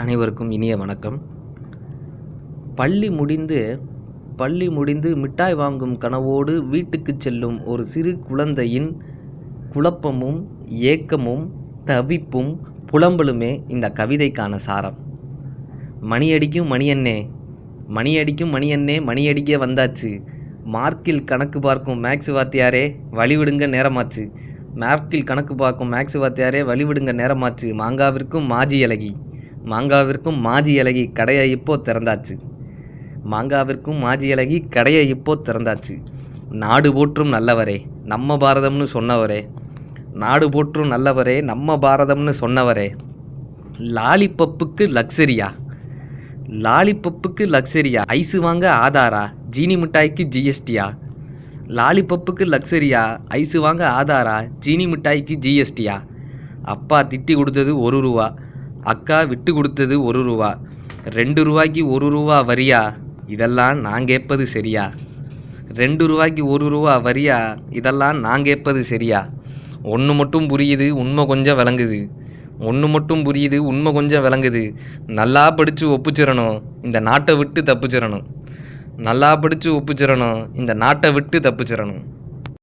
அனைவருக்கும் இனிய வணக்கம். பள்ளி முடிந்து பள்ளி முடிந்து மிட்டாய் வாங்கும் கனவோடு வீட்டுக்குச் செல்லும் ஒரு சிறு குழந்தையின் குழப்பமும் ஏக்கமும் தவிப்பும் புலம்பலுமே இந்த கவிதைக்கான சாரம். மணி அடிக்கும் மணியண்ணே மணியடிக்கும் மணியண்ணே மணி வந்தாச்சு. மார்க்கில் கணக்கு பார்க்கும் மேக்ஸ் வாத்தியாரே வழிவிடுங்க நேரமாச்சு. மார்க்கில் கணக்கு பார்க்கும் மேக்ஸ் வாத்தியாரே வழிவிடுங்க நேரமாச்சு. மாங்காவிற்கும் மாஜி இலகி. மாங்காவிற்கும் மாஜி இலகி கடையை இப்போ திறந்தாச்சு. மாங்காவிற்கும் மாஜி இலகி கடையை இப்போ திறந்தாச்சு. நாடு போற்றும் நல்லவரே நம்ம பாரதம்னு சொன்னவரே. நாடு போற்றும் நல்லவரே நம்ம பாரதம்னு சொன்னவரே. லாலிபப்புக்கு லக்ஸரியா? லாலிபப்புக்கு லக்ஸரியா? ஐஸு வாங்க ஆதாரா? ஜீனி மிட்டாய்க்கு ஜிஎஸ்டியா? லாலிபப்புக்கு லக்ஸரியா? ஐஸு வாங்க ஆதாரா? ஜீனி மிட்டாய்க்கு ஜிஎஸ்டியா? அப்பா திட்டி கொடுத்தது ஒரு ரூபா. அக்கா விட்டு கொடுத்தது ஒரு ரூபா ரெண்டு ரூபாய்க்கு ஒரு ரூபா வரியா? இதெல்லாம் நான் கேட்பது சரியா? ரெண்டு ரூபாய்க்கு ஒரு ரூபா வரியா? இதெல்லாம் நான் கேட்பது சரியா? ஒன்று மட்டும் புரியுது உண்மை கொஞ்சம் விளங்குது. ஒன்று மட்டும் புரியுது உண்மை கொஞ்சம் விளங்குது. நல்லா படித்து ஒப்புச்சிடணும் இந்த நாட்டை விட்டு தப்புச்சிடணும் நல்லா படித்து ஒப்புச்சிடணும் இந்த நாட்டை விட்டு தப்புச்சிடணும்